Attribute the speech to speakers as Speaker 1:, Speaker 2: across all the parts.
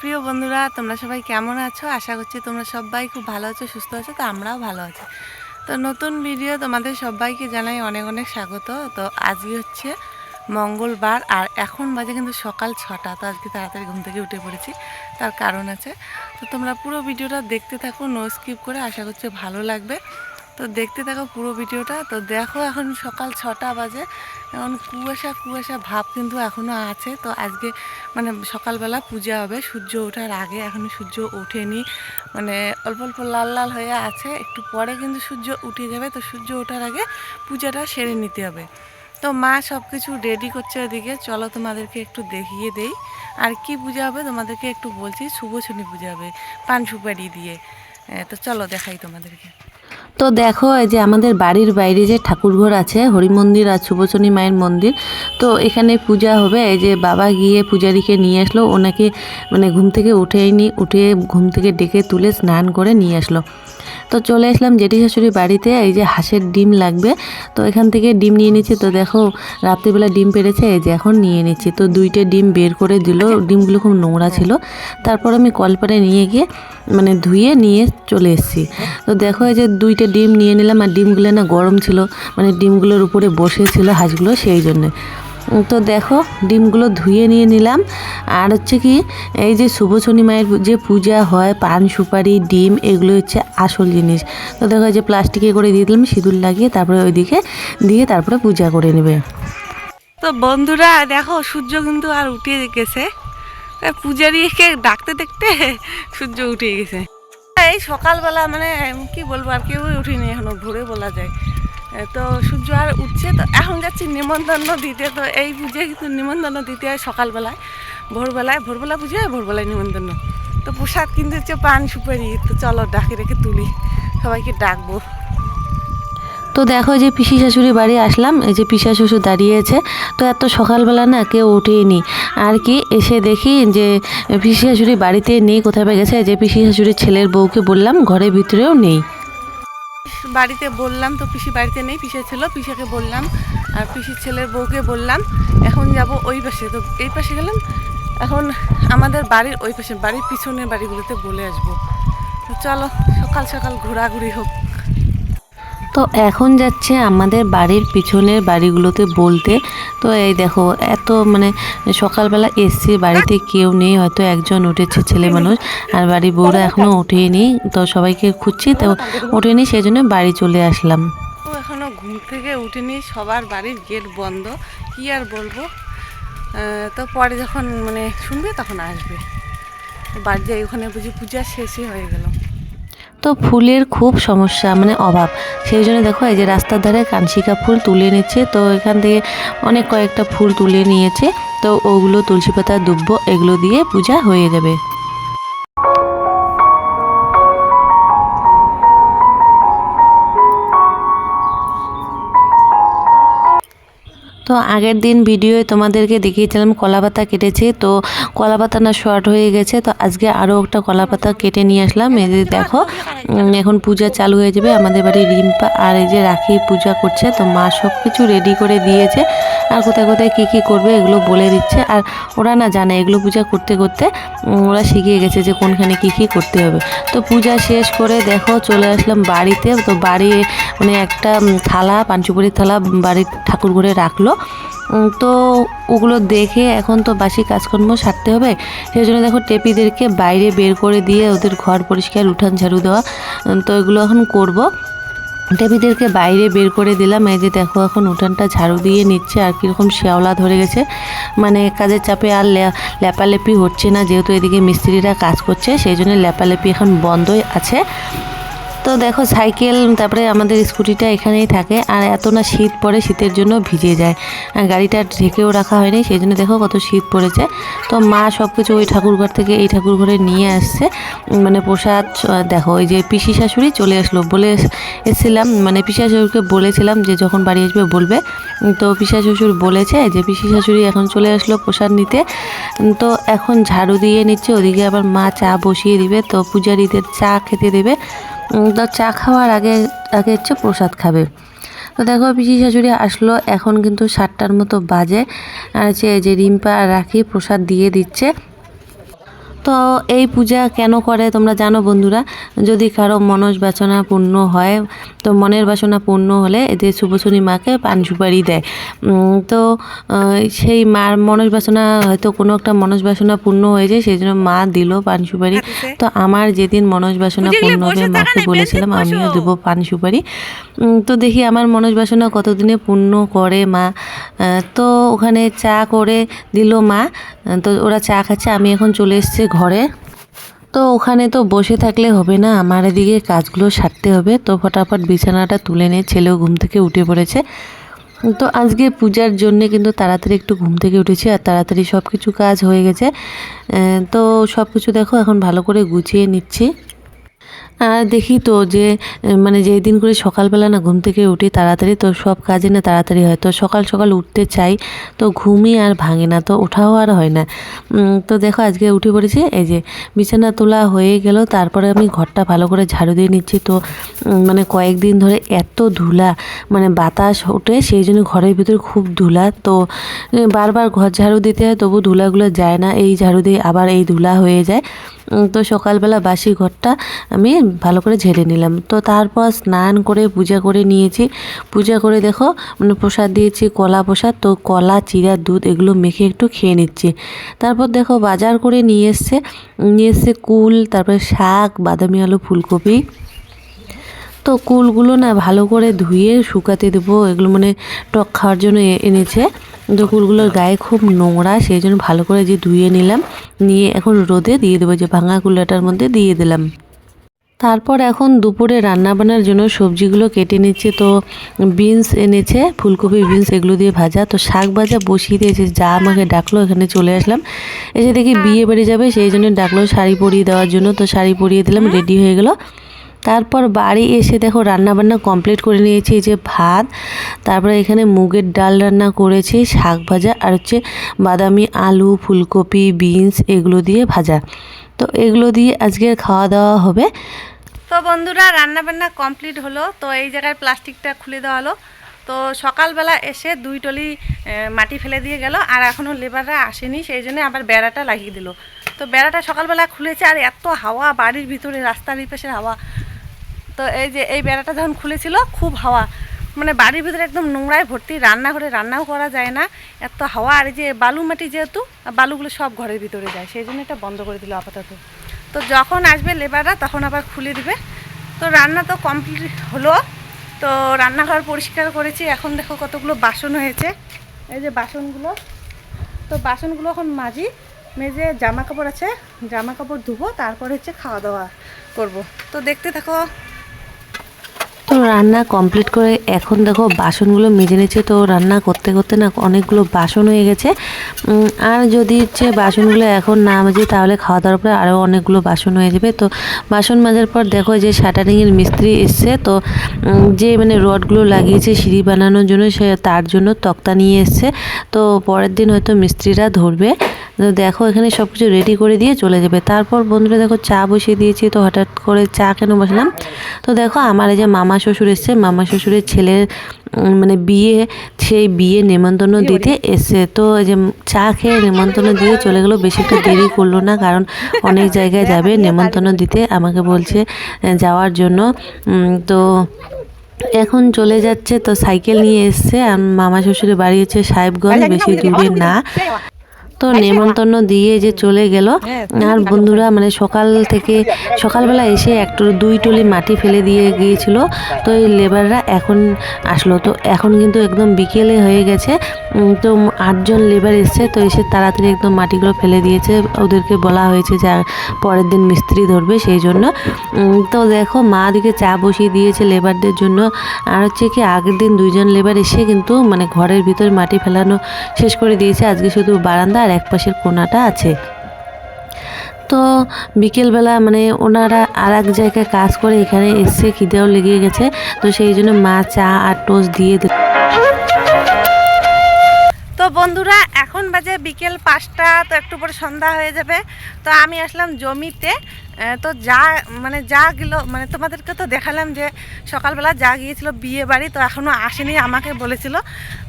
Speaker 1: প্রিয় বন্ধুরা, তোমরা সবাই কেমন আছো? আশা করছি তোমরা সবাই খুব ভালো আছো, সুস্থ আছো, তো আমরাও ভালো আছি। তো নতুন ভিডিও তোমাদের সবাইকে জানাই অনেক অনেক স্বাগত। তো আজকে হচ্ছে মঙ্গলবার, আর এখন বাজে কিন্তু সকাল ছটা, তো আজকে তাড়াতাড়ি ঘুম থেকে উঠে পড়েছি, তার কারণ আছে। তো তোমরা পুরো ভিডিওটা দেখতে থাকো নো স্কিপ করে, আশা করছি ভালো লাগবে। তো দেখতে থাকো পুরো ভিডিওটা। তো দেখো এখন সকাল ছটা বাজে। এখন কুয়াশা কুয়াশা ভাব কিন্তু এখনও আছে। তো আজকে মানে সকালবেলা পূজা হবে। সূর্য ওঠার আগে এখনও সূর্য ওঠেনি। মানে অল্প অল্প লাল লাল হয়ে আছে। একটু পরে কিন্তু সূর্য উঠে যাবে। তো সূর্য ওঠার আগে পূজাটা সেরে নিতে হবে। তো মা সব কিছু রেডি করছে ওদিকে। চলো তোমাদেরকে একটু দেখিয়ে দেই। আর কি পূজা হবে তোমাদেরকে একটু বলছি। শুভ শনি পূজা হবে পান সুপারি দিয়ে। তো চলো দেখাই তোমাদেরকে।
Speaker 2: তো দেখো, এই যে আমাদের বাড়ির বাইরে যে ঠাকুরঘর আছে হরি মন্দির আর শুভচনী মায়ের মন্দির, তো এখানে পূজা হবে। এই যে বাবা গিয়ে পূজারীকে নিয়ে আসলো, ওনাকে মানে ঘুম থেকে উঠেইনি উঠে ঘুম থেকে ডেকে তুলে স্নান করে নিয়ে আসলো। তো চলে আসলাম জেঠি শাশুড়ি বাড়িতে, এই যে হাঁসের ডিম লাগবে। তো এখান থেকে ডিম নিয়ে নিচ্ছি, তো দেখো রাত্রিবেলা ডিম পেরেছে এই যে এখন নিয়ে নিচ্ছি। তো দুইটা ডিম বের করে দিল, ডিমগুলো খুব নোংরা ছিল। তারপর আমি কলপারে নিয়ে গিয়ে মানে ধুয়ে নিয়ে চলে এসেছি। তো দেখো, এই যে দুইটা ডিম নিয়ে নিলাম আর ডিমগুলো না গরম ছিল মানে ডিমগুলোর উপরে বসেছিল হাঁসগুলো সেই জন্যে। তো দেখো, ডিমগুলো ধুয়ে নিয়ে নিলাম। আর হচ্ছে কি, এই যে শুভ শনি মায়ের যে পূজা হয়, পান, সুপারি, ডিম, এগুলো হচ্ছে আসল জিনিস। তো দেখো যে প্লাস্টিকে করে দিয়ে দিলাম, সিঁদুর লাগিয়ে তারপরে ওইদিকে দিয়ে তারপরে পূজা করে নেবে।
Speaker 1: তো বন্ধুরা, দেখো, সূর্য কিন্তু আর উঠে গেছে। পূজারীকে ডাকতে দেখতে সূর্য উঠে গেছে। এই সকালবেলা মানে কি বলব আর কেউই উঠিনি এখনও, ভোরে বলা যায়। তো সূর্য আর উঠছে, তো এখন যাচ্ছি নিমন্ত্রণ দিতে। তো এই বুঝে কিন্তু নিমন্ত্রণ দিতে হয় সকালবেলায়, ভোরবেলায়, ভোরবেলা বুঝে হয় ভোরবেলায় নিমন্ত্রণ। তো প্রসাদ কিনতে হচ্ছে পান সুপারি, তো চলো ডাকে রেখে তুলি, সবাইকে ডাকবো।
Speaker 2: তো দেখো যে পিসি শাশুড়ি বাড়ি আসলাম, এই যে পিসা শ্বশুর দাঁড়িয়েছে তো এত সকালবেলা না কেউ উঠেইনি আর কি, এসে দেখি যে পিসি শাশুড়ি বাড়িতে নেই, কোথায় গেছে? যে পিসি শাশুড়ির ছেলের বউকে বললাম, ঘরের ভিতরেও নেই।
Speaker 1: বাড়িতে বললাম, তো পিসি বাড়িতে নেই পিসে ছিল, পিসাকে বললাম, আর পিসির ছেলের বউকে বললাম, এখন যাব ওই পাশে। তো এই পাশে গেলাম, এখন আমাদের বাড়ির ওই পাশে, বাড়ির পিছনের বাড়িগুলোতে বলে আসব। চলো, সকাল সকাল ঘোরাঘুরি হোক।
Speaker 2: তো এখন যাচ্ছে আমাদের বাড়ির পিছনের বাড়িগুলোতে বলতে। তো এই দেখো, এত মানে সকালবেলা এসছি বাড়িতে কেউ নেই, হয়তো একজন উঠেছে ছেলে মানুষ। আর বাড়ির বউরা এখনও ওঠেনি, তো সবাইকে খুঁজছি, তো ওঠেনি সেই জন্য বাড়ি চলে আসলাম।
Speaker 1: ও এখনও ঘুম থেকে উঠেনি, সবার বাড়ির গেট বন্ধ, কি আর বলব? তো পরে যখন মানে শুনবে তখন আসবে। বাড়ি যাই, ওখানে বুঝি পূজা শেষই হয়ে গেল।
Speaker 2: তো ফুলের খুব সমস্যা মানে অভাব। সেই জন্য দেখো, এই যে রাস্তার ধারে কানসিকা ফুল তুলে নিচ্ছে, তো এখান থেকে অনেক কয়েকটা ফুল তুলে নিয়েছে। তো ওগুলো তুলসী পাতা দুব্ব, এগুলো দিয়ে পূজা হয়ে যাবে। তো আগের দিন ভিডিওয়ে তোমাদেরকে দেখিয়েছিলাম কলা পাতা কেটেছি, তো কলা পাতা না শর্ট হয়ে গেছে, তো আজকে আরও একটা কলা পাতা কেটে নিয়ে আসলাম। এই যে দেখো এখন পূজা চালু হয়ে যাবে, আমাদের বাড়ি রিম্পা আর এই যে রাখি পূজা করছে, তো মা সব কিছু রেডি করে দিয়েছে। আর কোথায় কোথায় কী কী করবে এগুলো বলে দিচ্ছে, আর ওরা না জানে এগুলো পূজা করতে করতে ওরা শিখিয়ে গেছে যে কোনখানে কী কী করতে হবে। তো পূজা শেষ করে দেখো চলে আসলাম বাড়িতে, তো বাড়ি মানে একটা থালা পাঞ্চুপুরির থালা বাড়ির ঠাকুর ঘরে রাখল। তো ওগুলো দেখে এখন তো বাসি কাজকর্ম সারতে হবে। সেই জন্য দেখো টেপিদেরকে বাইরে বের করে দিয়ে ওদের ঘর পরিষ্কার, উঠান ঝাড়ু দেওয়া তো এগুলো এখন করব। টেপিদেরকে বাইরে বের করে দিলাম, এই যে দেখো এখন উঠানটা ঝাড়ু দিয়ে নিচ্ছে, আর কীরকম শ্যাওলা ধরে গেছে। মানে কাজের চাপে আর লে- লেপালেপি হচ্ছে না, যেহেতু এদিকে মিস্ত্রিরা কাজ করছে, সেই জন্য লেপালেপি এখন বন্ধই আছে। তো দেখো সাইকেল, তারপরে আমাদের স্কুটিটা এখানেই থাকে। আর এত না শীত পড়ে, শীতের জন্য ভিজে যায়। আর গাড়িটা ঢেকেও রাখা হয়নি, সেই জন্য দেখো কত শীত পড়েছে। তো মা সব কিছু ওই ঠাকুরঘর থেকে এই ঠাকুর ঘরে নিয়ে আসছে। মানে প্রসাদ দেখো ওই যে পিসি শাশুড়ি চলে আসলো বলে এস- এসেছিলাম। মানে পিসা শ্বশুরকে বলেছিলাম যে যখন বাড়ি আসবে বলবে। তো পিসা শ্বশুর বলেছে যে পিসি শাশুড়ি এখন চলে আসলো প্রসাদ নিতে। তো এখন ঝাড়ু দিয়ে নিচ্ছে, ওদিকে আবার মা চা বসিয়ে দিবে। তো পূজারীদের চা খেতে দেবে। তো চা খাওয়ার আগে আগে হচ্ছে প্রসাদ খাবে। তো দেখো, পিসি শাশুড়ি আসলো, এখন কিন্তু সাতটার মতো বাজে। আর হচ্ছে যে রিম্পা রাখি প্রসাদ দিয়ে দিচ্ছে। তো এই পূজা কেন করে তোমরা জানো বন্ধুরা? যদি কারও মনস বাসনা পূর্ণ হয় তো মনের বাসনা পূর্ণ হলে এদের শুভশনী মাকে পান সুপারি দেয়। তো সেই মার মনস বাসনা হয়তো কোনো একটা মনস বাসনা পূর্ণ হয়েছে সেই জন্য মা দিল পান সুপারি। তো আমার যেদিন মনস বাসনা পূর্ণ হবে মাকে বলেছিলাম আমিও দেবো পান সুপারি। তো দেখি আমার মনস বাসনা কতদিনে পূর্ণ করে মা? তো ওখানে চা করে দিল মা। তো ওরা চা খাচ্ছে আমি এখন চলে এসেছি ঘরে। তো ওখানে তো বসে থাকলে হবে না, আমার এদিকে কাজগুলো সারতে হবে। তো ফটাফট বিছানাটা তুলে নিয়ে ছেলেও ঘুম থেকে উঠে পড়েছে। তো আজকে পূজার জন্য কিন্তু তাড়াতাড়ি একটু ঘুম থেকে উঠেছি আর তাড়াতাড়ি সব কিছু কাজ হয়ে গেছে। তো সব কিছু দেখো, এখন ভালো করে গুছিয়ে নিচ্ছি। দেখি তো যে মানে যেই দিন করে সকালবেলা না ঘুম থেকে উঠি তাড়াতাড়ি তো সব কাজে না তাড়াতাড়ি হয়। তো সকাল সকাল উঠতে চাই, তো ঘুমই আর ভাঙে না, তো ওঠাও আর হয় না। তো দেখো আজকে উঠে পড়েছি, এই যে বিছানা তোলা হয়ে গেল, তারপরে আমি ঘরটা ভালো করে ঝাড়ু দিয়ে নিচ্ছি। তো মানে কয়েকদিন ধরে এত ধুলা মানে বাতাস ওঠে, সেই জন্য ঘরের ভিতরে খুব ধুলা। তো বারবার ঘর ঝাড়ু দিতে হয়, তবু ধুলাগুলো যায় না, এই ঝাড়ু দিয়ে আবার এই ধুলা হয়ে যায়। তো সকালবেলা বাসি ঘরটা আমি ভালো করে ঝেড়ে নিলাম। তো তারপর স্নান করে পূজা করে নিয়েছি। পূজা করে দেখো মানে প্রসাদ দিয়েছি, কলা প্রসাদ। তো কলা, চিরা, দুধ এগুলো মেখে একটু খেয়ে নিচ্ছি। তারপর দেখো বাজার করে নিয়ে এসছে নিয়ে এসছে কুল, তারপরে শাক, বাদামি আলু, ফুলকপি। তো কুলগুলো না ভালো করে ধুয়ে শুকাতে দেবো। এগুলো মানে টক খাওয়ার জন্য এনেছে। তো কুলগুলোর গায়ে খুব নোংরা, সেই জন্য ভালো করে যে ধুয়ে নিলাম, নিয়ে এখন রোদে দিয়ে দেবো, যে ভাঙা কুলাটার মধ্যে দিয়ে দিলাম। তারপর এখন দুপুরে রান্না বান্নার জন্য সবজিগুলো কেটে নিচ্ছে। তো বিনস এনেছে, ফুলকপি, বিনস এগুলো দিয়ে ভাজা। তো শাক ভাজা বসিয়ে দিয়েছে, যা আমাকে ডাকলো, এখানে চলে আসলাম। এসে দেখি বিয়ে বাড়ি যাবে, সেই জন্য ডাকলো শাড়ি পরিয়ে দেওয়ার জন্য। তো শাড়ি পরিয়ে দিলাম, রেডি হয়ে গেলো। তারপর বাড়ি এসে দেখো রান্নাবান্না কমপ্লিট করে নিয়েছি যে ভাত, তারপরে এখানে মুগের ডাল রান্না করেছি, শাক ভাজা আর হচ্ছে বাদামি আলু, ফুলকপি, বিনস এগুলো দিয়ে ভাজা। তো এগুলো দিয়ে আজকে খাওয়া দাওয়া হবে।
Speaker 1: তো বন্ধুরা, রান্নাবান্না কমপ্লিট হলো। তো এই জায়গায় প্লাস্টিকটা খুলে দেওয়া হলো। তো সকালবেলা এসে দুই টলি মাটি ফেলে দিয়ে গেল। আর এখনও লেবাররা আসেনি, সেই জন্য আবার বেড়াটা লাগিয়ে দিল। তো বেড়াটা সকালবেলা খুলেছে আর এত হাওয়া, বাড়ির ভিতরে রাস্তার এই হাওয়া। তো এই যে, এই বেড়াটা যখন খুলেছিল, খুব হাওয়া। মানে বাড়ির ভিতরে একদম নোংরায় ভর্তি, রান্নাঘরে রান্নাও করা যায় না। এত হাওয়া, আর এই যে বালু মাটি যেহেতু বালুগুলো সব ঘরের ভিতরে যায়, সেই জন্য এটা বন্ধ করে দিল আপাতত। তো যখন আসবে লেবাররা, তখন আবার খুলে দিবে। তো রান্না তো কমপ্লিট হলো। তো রান্নাঘর পরিষ্কার করেছি। এখন দেখো কতগুলো বাসন হয়েছে। এই যে বাসনগুলো। তো বাসনগুলো এখন মাজি। মেজে জামা কাপড় আছে জামা কাপড় ধুবো, তারপর হচ্ছে খাওয়া দাওয়া করব। তো দেখতে থাকো।
Speaker 2: রান্না কমপ্লিট করে এখন দেখো বাসনগুলো মেজে নিচ্ছে, তো রান্না করতে করতে না অনেকগুলো বাসন হয়ে গেছে। আর যদি হচ্ছে বাসনগুলো এখন না মাজে, তাহলে খাওয়া দাওয়ার পরে আরও অনেকগুলো বাসন হয়ে যাবে। তো বাসন মাজার পর দেখো যে শাটারিংয়ের মিস্ত্রি এসছে, তো যে মানে রডগুলো লাগিয়েছে সিঁড়ি বানানোর জন্য, সে তার জন্য তক্তা নিয়ে এসছে। তো পরের দিন হয়তো মিস্ত্রিরা ধরবে। দেখো এখানে সব কিছু রেডি করে দিয়ে চলে যাবে। তারপর বন্ধুরা দেখো চা বসিয়ে দিয়েছি, তো হঠাৎ করে চা কেন বসলাম? তো দেখো আমার এই যে মামা শ্বশুর এসছে মামা শ্বশুরের ছেলের মানে বিয়ে সেই বিয়ে নেমন্তন্ন দিতে এসছে। তো যে চা খেয়ে নেমন্তন্ন দিয়ে চলে গেলো বেশি একটু দেরি করল না কারণ অনেক জায়গায় যাবে নেমন্তন্ন দিতে। আমাকে বলছে যাওয়ার জন্য। তো এখন চলে যাচ্ছে তো সাইকেল নিয়ে এসছে। মামা শ্বশুরের বাড়ি হচ্ছে সাহেবগঞ্জ বেশি দূরে না। তো নেমন্তন্ন দিয়ে যে চলে গেল। আর বন্ধুরা মানে সকাল থেকে সকালবেলা এসে একটু দুই টলি মাটি ফেলে দিয়ে গিয়েছিল। তো এই লেবাররা এখন আসলো। তো এখন কিন্তু একদম বিকেলে হয়ে গেছে। তো আটজন লেবার এসছে, তো এসে তাড়াতাড়ি একদম মাটিগুলো ফেলে দিয়েছে। ওদেরকে বলা হয়েছে যে পরের দিন মিস্ত্রি ধরবে সেই জন্য। তো দেখো, মা দিকে চা বসিয়ে দিয়েছে লেবারদের জন্য। আর হচ্ছে কি, আগের দিন দুইজন লেবার এসে কিন্তু মানে ঘরের ভিতরে মাটি ফেলানো শেষ করে দিয়েছে। আজকে শুধু বারান্দা আর এক পাশের কোনাটা আছে। তো বিকেলবেলা মানে ওনারা আর এক জায়গায় কাজ করে এখানে এসে খিদেও লেগে গেছে। তো সেই জন্য মা চা আর টোস্ট দিয়ে
Speaker 1: তো বন্ধুরা, এখন বাজে বিকেল পাঁচটা, তো একটু পরে সন্ধ্যা হয়ে যাবে। তো আমি আসলাম জমিতে। তো যা মানে যা গেল মানে তোমাদেরকে তো দেখালাম যে সকালবেলা যা গিয়েছিল বিয়ে বাড়ি, তো এখনও আসেনি, আমাকে বলেছিল।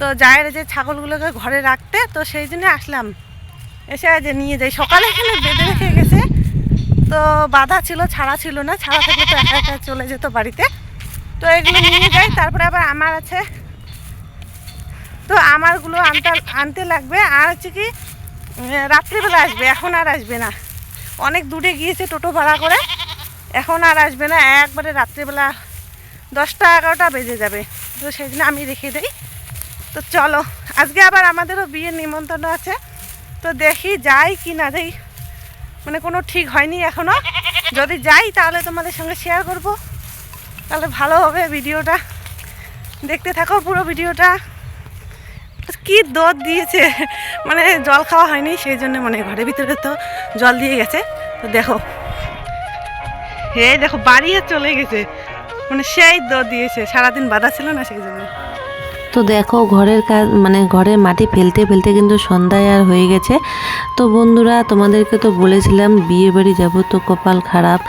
Speaker 1: তো যায়ের যে ছাগলগুলোকে ঘরে রাখতে, তো সেই জন্য আসলাম। এসে যে নিয়ে যাই। সকালে এখানে বেঁধে রেখে গেছে। তো বাধা ছিল, ছাড়া ছিল না। ছাড়া থাকলে তো একা একা চলে যেত বাড়িতে। তো এগুলো নিয়ে যাই, তারপরে আবার আমার আছে তো আমারগুলো আনতে আনতে লাগবে। আর হচ্ছে কি রাত্রিবেলা আসবে, এখন আর আসবে না। অনেক দূরে গিয়েছে টোটো ভাড়া করে, এখন আর আসবে না। একবারে রাত্রিবেলা দশটা এগারোটা বেজে যাবে। তো সেই জন্য আমি রেখে দিই। তো চলো, আজকে আবার আমাদেরও বিয়ের নিমন্ত্রণ আছে। তো দেখি যাই কি না যাই মানে কোনো ঠিক হয়নি এখনও যদি যাই তাহলে তোমাদের সঙ্গে শেয়ার করব। তাহলে ভালো হবে ভিডিওটা। দেখতে থাকো পুরো ভিডিওটা। কি দোধ দিয়েছে? মানে জল খাওয়া হয়নি, সেই জন্য মানে ঘরের ভিতরে তো জল দিয়ে গেছে। তো দেখো। হে দেখো, বাড়িয়ে চলে গেছে। মানে সেই দোধ দিয়েছে, সারাদিন বাধা ছিল না সেই জন্য।
Speaker 2: তো দেখো ঘরের কাজ মানে ঘরের মাটি ফেলতে ফেলতে কিন্তু সন্ধ্যায় আর হয়ে গেছে। তো বন্ধুরা, তোমাদেরকে তো বলেছিলাম বিয়ে বাড়ি যাব তো কপাল খারাপ।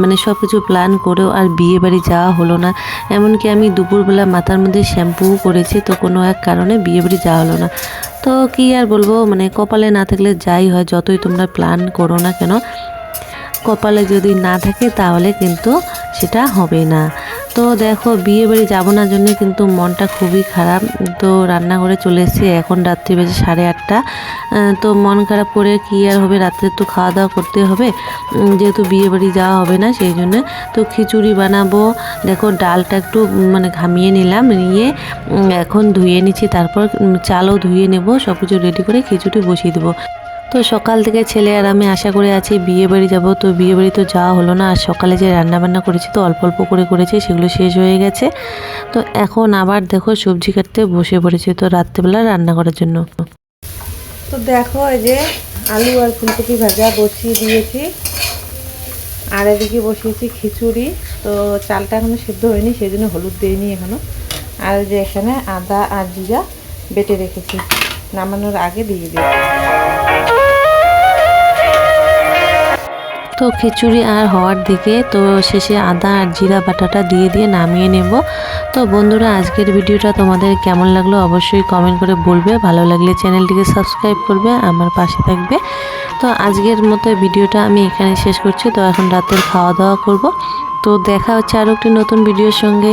Speaker 2: মানে সব কিছু প্ল্যান করেও আর বিয়ে বাড়ি যাওয়া হলো না। এমনকি আমি দুপুরবেলা মাথার মধ্যে শ্যাম্পুও করেছি তো কোনো এক কারণে বিয়ে বাড়ি যাওয়া হলো না। তো কি আর বলব মানে কপালে না থাকলে যাই হয়, যতই তোমরা প্ল্যান করো না কেন। কপালে যদি না থাকে তাহলে কিন্তু সেটা হবে না। তো দেখো, বিয়ে বাড়ি যাব না জন্য কিন্তু মনটা খুবই খারাপ। তো রান্নাঘরে চলে এসেছি, এখন রাত্রি বেজে সাড়ে আটটা। তো মন খারাপ করে কি আর হবে? রাত্রে তো খাওয়া দাওয়া করতে হবে। যেহেতু বিয়ে বাড়ি যাওয়া হবে না, সেই জন্য তো খিচুড়ি বানাবো। দেখো, ডালটা একটু মানে ঘামিয়ে নিলাম, নিয়ে এখন ধুয়ে নিচ্ছি। তারপর চালও ধুয়ে নেব সব কিছু রেডি করে খিচুড়ি বসিয়ে দেবো। তো সকাল থেকে ছেলে আর আমি আশা করে আছি বিয়ে বাড়ি যাব। তো বিয়ে বাড়ি তো যাওয়া হলো না। আর সকালে যে রান্না বান্না করেছি তো অল্প অল্প করে করেছি, সেগুলো শেষ হয়ে গেছে। তো এখন আবার দেখো সবজি কাটতে বসে পড়েছি তো রাত্রেবেলা রান্না করার জন্য।
Speaker 1: তো দেখো এই যে আলু আর ফুলকপি ভাজা বসিয়ে দিয়েছি। আর এদিকে বসিয়েছি খিচুড়ি। তো চালটা এখনও সিদ্ধ হয়নি সেই জন্য হলুদ দিইনি এখনও। আর যে এখানে আদা আর জিরা বেটে রেখেছি। নামানোর আগে দিয়ে দিই।
Speaker 2: তো খিচুড়ি আর হওয়ার দিকে তো শেষে আদা আর জিরা বাটাটা দিয়ে দিয়ে নামিয়ে নেব। তো বন্ধুরা, আজকের ভিডিওটা তোমাদের কেমন লাগল অবশ্যই কমেন্ট করে বলবে। ভালো লাগলে চ্যানেলটিকে সাবস্ক্রাইব করবে, আমার পাশে থাকবে। তো আজকের মতো ভিডিওটা আমি এখানে শেষ করছি। তো এখন রাতের খাওয়া দাওয়া করব। তো দেখা হচ্ছে আরও একটি নতুন ভিডিওর সঙ্গে।